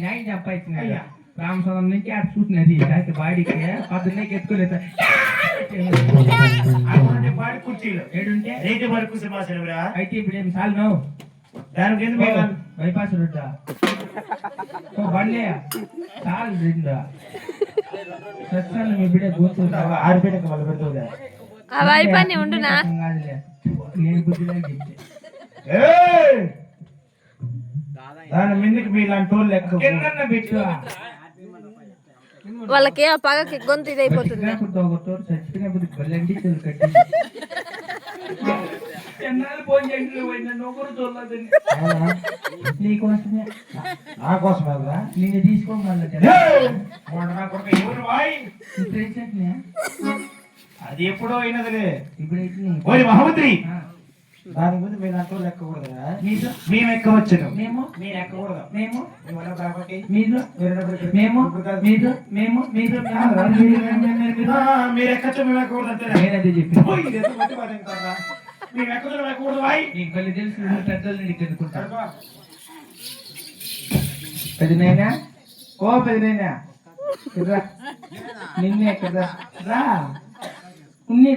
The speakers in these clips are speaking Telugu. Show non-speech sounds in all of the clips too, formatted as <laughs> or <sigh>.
నాయన సంపాదించినాడు రామస్వామి నుంచి అటు చూసినది అయితే బాడీకి పొద్దున్నే ఎత్తుకోలేదు కుర్చీలు ఏడుంటే రేటు వరకు సింహాసనమురా అయితే ఇప్పుడు ఏం చాలు నువ్వు దానికి ఎందుకు మీకు బైపాస్ రోడ్డా బండి చాలు రెండు సత్సాలు మీ బిడ్డ పెడుతుందా అవి అయిపోయి ఉండునా కాదులే నేను బుద్ధిలో చెప్తే ఏయ్! దాని మీదకి మీ ఇలాంటి వాళ్ళు లెక్క కిందన్న పెట్టు వాళ్ళకి ఆ పగకి గొంతు ఇదైపోతుంది. చచ్చిపోయినప్పుడు ఒక తోడు చచ్చిపోయినప్పుడు బల్లండి చెవులు కట్టి ఎన్నాళ్ళు ఫోన్ చేసి పోయినా నొకరు చూడలేదండి అవునా? నీకోసమే నా కోసం కదా నిన్ను తీసుకోమన్నా అది ఎప్పుడో అయినదిలే. ఇప్పుడైతే ఓయ్ మహమ్మద్రి దాని ముందు మీ దాంట్లో లెక్కకూడదా మీరు మేము ఎక్కవచ్చును మేము మీరు ఎక్కకూడదు మేము ఉన్నాం కాబట్టి. మీరు మీరు మేము. మీరు మేము మీరు మీరు, మీరు. మీరు ఎక్కచ్చు మేము ఎక్కకూడదు అంతేనా? నేనదే చెప్పి? మేము ఎక్కదు ఎక్కకూడదు వాయ్ నీకు మళ్ళీ తెలుసు పెద్దలు నీకు ఎదుర్కొంటారు పెద్దనైనా ఓ పెద్దనైనా రా నిన్నే కదా. రా. ఉన్ని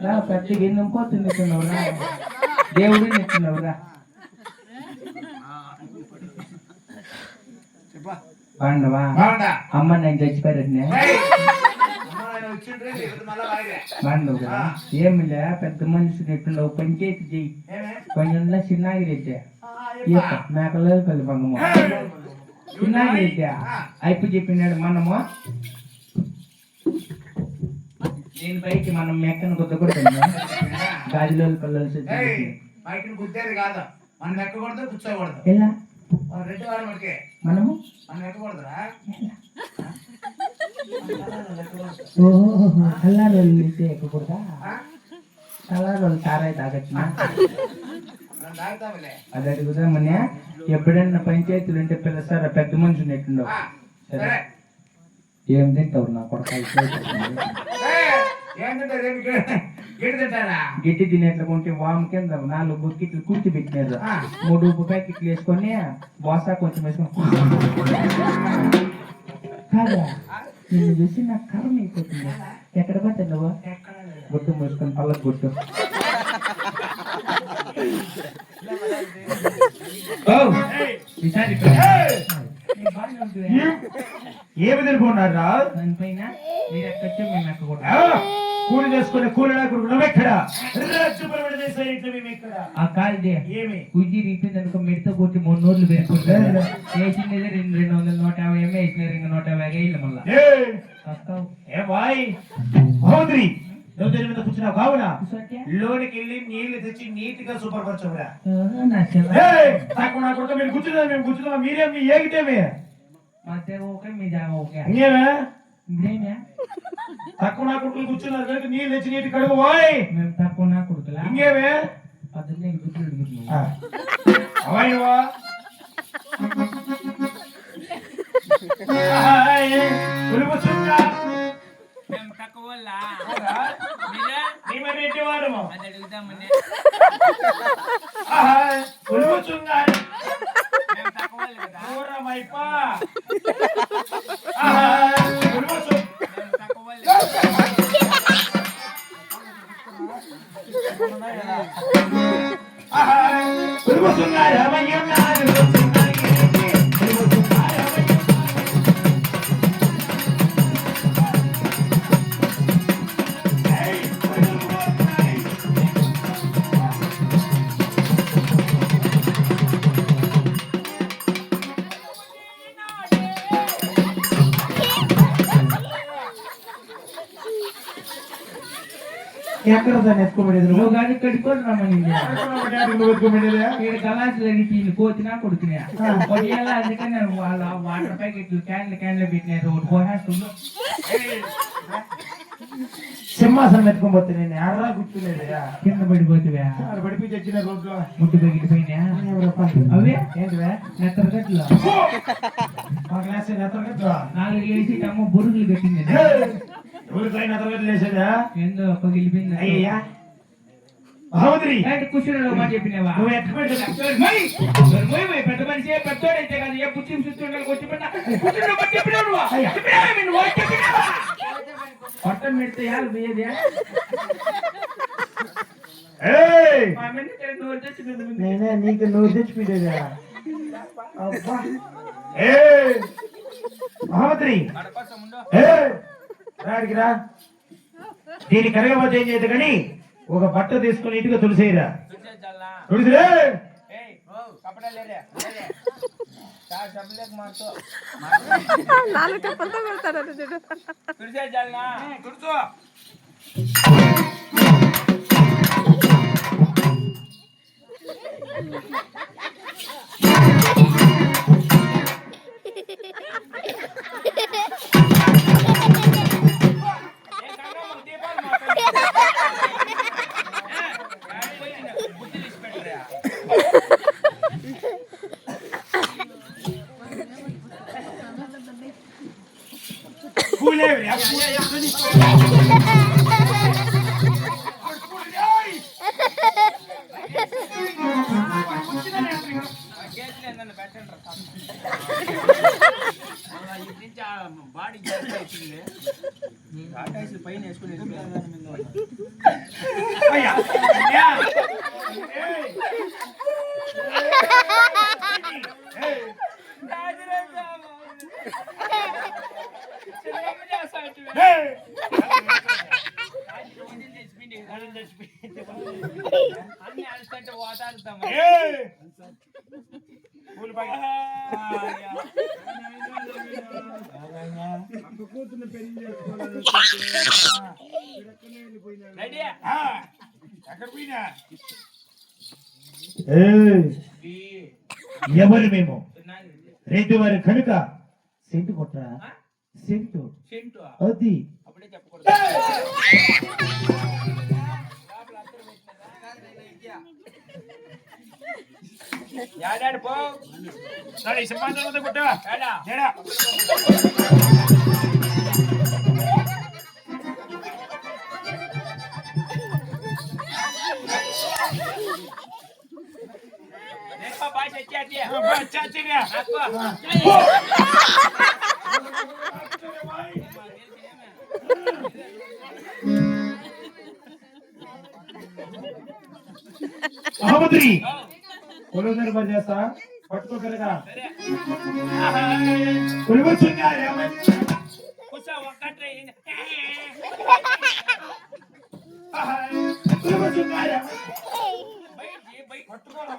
రా గిన్నె పోతుంది ఎత్తున్నావు రా. దేవుడు ఎత్తున్నావు రా. బాగుండవా అమ్మ నేను చచ్చిపోయారనే ఏయ్! అమ్మా, ఆయన వచ్చిండ్రే, ఇది మళ్ళా వాయిదే. బాగుండవు కదా? ఏమిలే పెద్ద మనిషి నెట్టుండవు పంచాయతీ చెయ్యి. ఏమే? కొంచెం చిన్నాగిరెట్టే. మేకలు కలి బంగము చిన్నాగిరెట్టే అయిపు చెప్పినాడు మనము. నేను పైకి మనం మెక్కను కొద్ది కూడా తిన్నాం గాజులో పిల్లలు బయటను గుద్దేది కాదు. మనం ఎక్కకూడదు కూర్చోకూడదు. ఎలా? రెండు వారం వరకే మనము? మనం ఎక్కకూడదురా ఓహో ఎక్కకూడదా? సారాయి తాగచ్చిన? ఎప్పుడన్నా పంచాయతీలు ఉంటే పిల్లసారా పెద్ద మనిషి నెట్టుండవు ఆ, సరే. ఏం తింటావు? నా కొడుకు గిట్టి తినేట్లుకుంటే వాము కింద నాలుగు బుక్కిట్లు కూర్చి పెట్టినారు. మూడు ఉప్పు ప్యాకెట్లు వేసుకొని బోసా కొంచెం వేసుకొని కాదా? నిన్ను చూసి నాకు కరం అయిపోతుంది. ఎక్కడ పోతే నువ్వు. గుట్టు మూసుకొని పళ్ళకు గుట్టు ఈసారి ఏమి తినుకున్నారా దానిపైన మీరు ఎక్కచ్చో మేము ఎక్కకూడదు. కూలి చేసుకునే కూలి నువ్వెక్కడ ఆ కాల్దే ఏమి? ఉజ్జి రీపింది అనుకో మిడత కొట్టి మూడు నోట్లు పెట్టుకుంటారు వేసింది రెండు రెండు వందల నూట యాభై ఏమో వేసినారు ఇంకా నూట యాభై మళ్ళా. ఏ? బాయ్? మహోదరి నువ్వు దీని మీద కూర్చున్నావు కావున? లోనికి వెళ్ళి నీళ్ళు తెచ్చి నీట్గా శుభ్రపరచవురా నాకు నా కొడుకు మీరు కూర్చున్నా మేము కూర్చున్నాం మీరే మీ ఏగితేమే మా తెగ ఓకే మీ జాగ ఓకే ఇంకేమే తక్కువ నా కొడుకులు కూర్చున్నారు కనుక నీళ్ళు తెచ్చి నీటి కడుగు పోయ్ మేము తక్కువ నా కొడుకులా ఇంకేమే పద్దెనిమిది గుడ్లు. అవయవా. మేము తక్కువ అవునా? మేమే పెట్టేవారము. అడుగుదామని హాయ్, ఎక్కడ దాన్ని ఎత్తుకోబడేది నువ్వు నువ్వు కానీ కడుక్కొని రమ్మని నువ్వు ఎత్తుకోబడేదా ఇక్కడ గలాసులు అడిగి వీళ్ళు కోతినా కొడుకునే ఒకవేళ అందుకని నేను వాళ్ళ వాటర్ ప్యాకెట్లు క్యాన్లు క్యాన్లు పెట్టినారు ఒకటి పోసేస్తుందో సింహాసనం ఎత్తుకోబోతే నేను ఎర్రా గుర్తులేదా కింద పడిపోతువే ఆడ పడిపోయి తెచ్చిన రోజులో ముట్టు పగిలిపోయినా అవే ఏంటివే నెత్తర గట్లు మా క్లాస్ ఎత్తరగట్లా నాలుగు వేసి అమ్మ బురుగులు పెట్టింది ఎవరికైనా ఎత్తరగట్లు వేసేదా ఏందో పగిలిపోయింది అయ్యయ్యా. మహమ్మద్రి ఏంటి కూర్చున్నాడు మాట చెప్పినావా? నువ్వు ఎక్కడ మొయ్, పెద్ద మనిషి పెద్దోడైతే ఏ చూస్తుండే వచ్చి? పట్టం పెడితే యారు పోయేది! మా. నేనే నీకు నువ్వు తెచ్చిపెట్టేదా అబ్బా. ఏయ్! మహమ్మద్రి ఏయ్! రాడికి రా దీని కరగబోతే ఏం చేయదు కానీ ఒక బట్ట తీసుకుని ఇటుగా తులసేయరా తులసిరే. నాలుగు కప్పలతో కొడతాడు చూడు తుడిసే జల్నా? తుడుచు. <laughs> ஐயா ఎవరు మేము? రైతు వారి కనుక సెంటు కొట్టరా? సెంటు. అది. అప్పుడే చెప్పకూడదు. యాడాడు పో. సరే సింహాసనం కొట్ట. ಸಹೋದರಿ ಕೊಲೋದರ್ ಬರ್ಜಾತ ಪಟ್ಕೋ ಕರಗ ಕುಲಬರ್ಸಿಂಗ ಕುಸ ಒಕ್ಕಟ್ರೆ ಕುಲಬರ್ಸಿಂಗ పట్టుకోరా.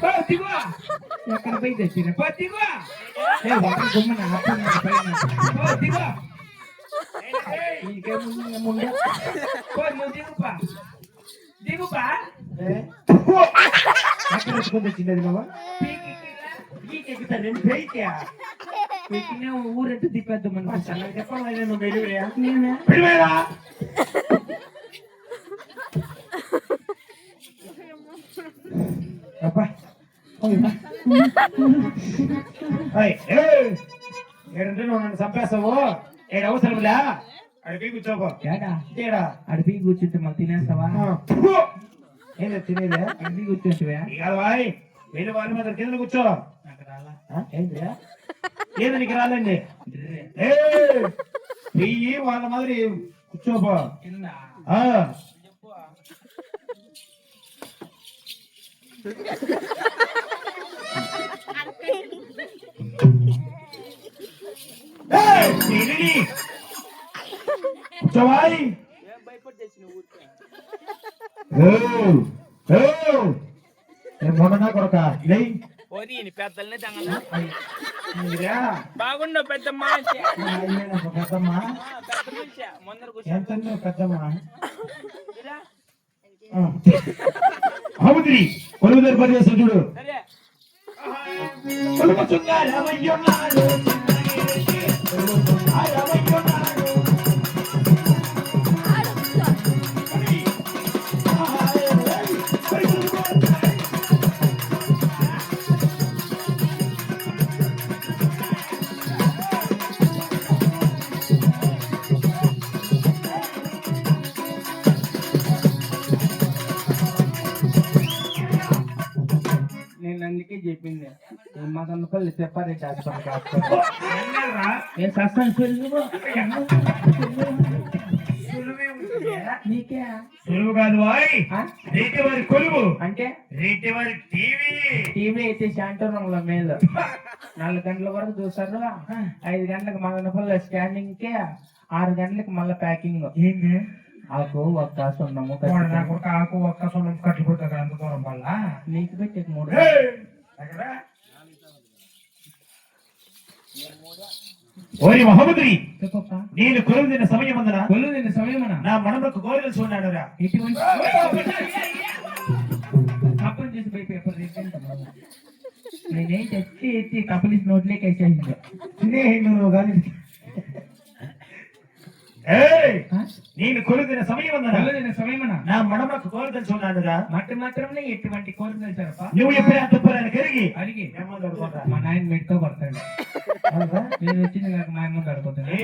Pati gua. Ya kan baik deh sini. Pati gua. Ya waktu gua mana apa ngapain. Pati gua. Ini kayak mundur mundur. Kau mau di rumah? Di rumah? Eh. Aku harus kau bercinta di bawah. Pikir kita dan baik ya. Pikirnya mau beli అనుకుంటాను beli ya, వెళ్ళి వెళ్ళా ఏడంటే నువ్వు నన్ను చంపేస్తావు? ఏడు అవసరంలా అడిగి కూర్చోపో. ఏడా? ఏడా? అడిపి కూర్చుంటే మళ్ళీ తినేస్తావా? ఏంటో తినేదే. అడిపి కూర్చుంటావా? ఇక బాయ్. వెళ్ళి వాళ్ళ మీద కింద కూర్చో. నాకు రాలా? ఆ, ఏంటిరా ఏది నీకు రాలండి ఏ వాళ్ళ మాదిరి కూర్చోపో. కింద ఆ, చెప్పు ఏయ్, తిరిగి. కూర్చోవాయ్ ఏం భయపడి తెచ్చిన ఊరికే ఓ, ఓ. ఏ మొన్న కొడక? లే. ఓ మరి ఈయన పెద్దల్ని పెద్దమ్మ. ఎంత పెద్దమ్మ? ಹೌದ್ರಿ ಹೊಲದರ್ ಬರೆಯ ಸುಜುಡು ಸುಂಗಾರ చూడు సరే కొలువుచున్నా రామయ్యున్నాడు కొలువుచున్నా రామయ్యున్నాడు నేను అందుకే చెప్పింది మదన పల్లి చెల్లు నీకే? సులువు కాదు వాయ్? రేటి వారి కొలువు. అంటే? రేటి వారి టీవీ. టీవీ అయితే శాంతవరంలో మేలు. నాలుగు గంటల వరకు చూస్తారు. ఐదు గంటలకు మదన పల్లి స్కానింగ్కి ఆరు గంటలకు మళ్ళీ ప్యాకింగ్ ఏంది? ఆకు ఒక్క సున్నము నాకు ఆకు ఒక్క సొన్నం కట్టుకుంటాడు అంత దూరం వల్ల. నీకు పెట్టి మూడు? ఓరి మహమ్మద్రి నేను కొలువు తిన్న సమయం అందన కొలు నిన్న సమయమన నా మనములకు కోరికలు చూడాడు రా ఇటువంటి చేసి పోయి పేపర్ నేనేం తెచ్చి ఎత్తి కపలిసి నోట్లోకి వేసేసింది స్నేహితులు కానీ ఏయ్ ఆ? నేను కొలువు తిన్న సమయం అందన కొలు నిన్న సమయమన నా మనములకు కోరికలు చూడాడు రా మట్టి మాత్రమే ఎటువంటి కోరిక తెలుసారప్ప నువ్వు ఎప్పుడే అంతపురాన్ని కరిగి? అడిగి. మా నాయన మెట్టుకో పడతాడు? నేను వచ్చింది కాక మా అమ్మ అడుగుతాను ఏ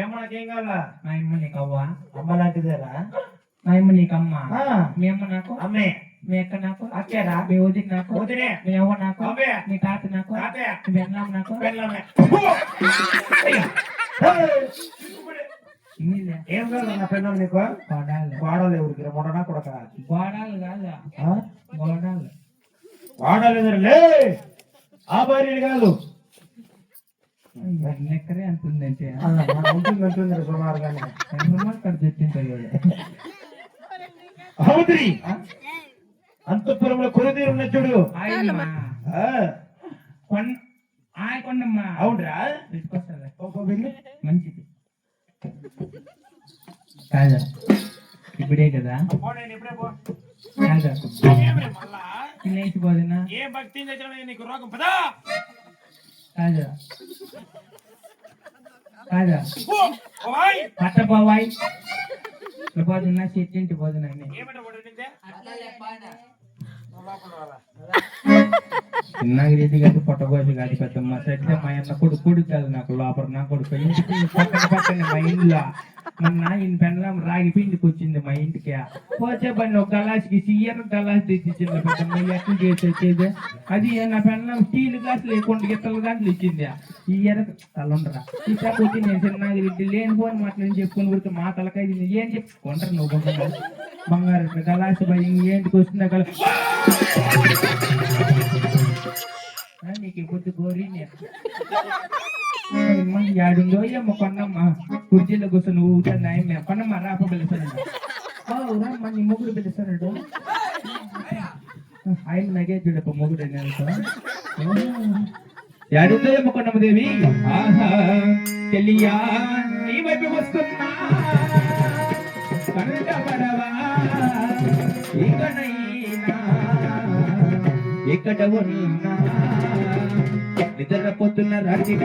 ఏమన్నాకేం కావాలా? మా అమ్మ నీకు అవ్వ? అమ్మ లాంటిదేరా మా అమ్మ నీకు అమ్మ? ఆ, మీ అమ్మ నాకు? అమ్మే. మీ అక్క నాకు? అక్కేరా మీ వదిన నాకు? వదినే. మీ అవ్వ నాకు? అవ్వే. మీ తాత నాకు? తాతయ్య. మీ బెల్లం నాకు? పెళ్ళామే. ఏం కాదు నా పెన్ను నీకు? గోడాలు వాడలు ఎవరికి మొడనా కొడక గోడాలు కాదు. ఆ? గోడాలు వాడలేదు లే! ఆ భార్యలు కాదు. ఎక్కడే అంటుందంటే? ఉంటుంది సుమారు కానీ అంతఃపురంలో ఉన్న చూడు. ఆయమ్మా ఆ, కొన్ ఆయ కొండమ్మా అవునరా? తీసుకొస్తాలే. ఒక్కో బిల్లు మంచిది. కాదా. ఇప్పుడే కదా. కాదా. తినేసి పోదినా? ఏ భక్తి తెచ్చిన నీకు రోగం. పదా! కాదా. కాదా. పట్ట పోవాయి. పోతున్నా చెట్టింటి పడుతుందే చిన్నగా రీతి కాదు పొట్టగోసి కాదు పెద్దమ్మ. సరిగ్గా మా అన్న కొడుకు కొడుకు కాదు నాకు లోపల. నా కొడుకు. పక్కన పక్కన మా ఇంట్లో? మొన్న ఈయన పెండ్లం రాగి పిండికి వచ్చింది మా ఇంటికి. పోతే బండి ఒక గలాస్కి సీయర్ గలాస్ తెచ్చిచ్చింది పెద్దమ్మ. ఎట్లా చేసి వచ్చేది? అది నా పెండ్లం స్టీల్ గ్లాస్ లేకుండా గిత్తల గ్లాసులు ఇచ్చింది. ఈ ఎర తలండరా. ఈ వచ్చి నేను చిన్నగా రెడ్డి లేని పోని మాటలు చెప్పుకొని కొడితే మా తలకాయ తిని ఏం చెప్పుకుంటారు నువ్వు బంగారు గలాసు గలాస్ భయం ఏంటికి వస్తుందా గల నీకు ఇప్పుడు గోరీ యాడుందో ఏమో కొన్నమ్మా కుర్చీలో కూర్చొని ఊగుతాను ఆయన కొన్నమ్మా రాప పిలుస్తాను రమ్మా నీ మొగుడు పిలుస్తాడు ఆయన నగే చూడప్ప మొగుడు యాడుందో ఏమో కొన్నమ్మ దేవి. ఆహా తెలియా? నీ వైపు వస్తున్నా. కనుక పడవా? ఇకనైనా ఎక్కడ ఉన్నా నిద్రపోతున్న రాత్రి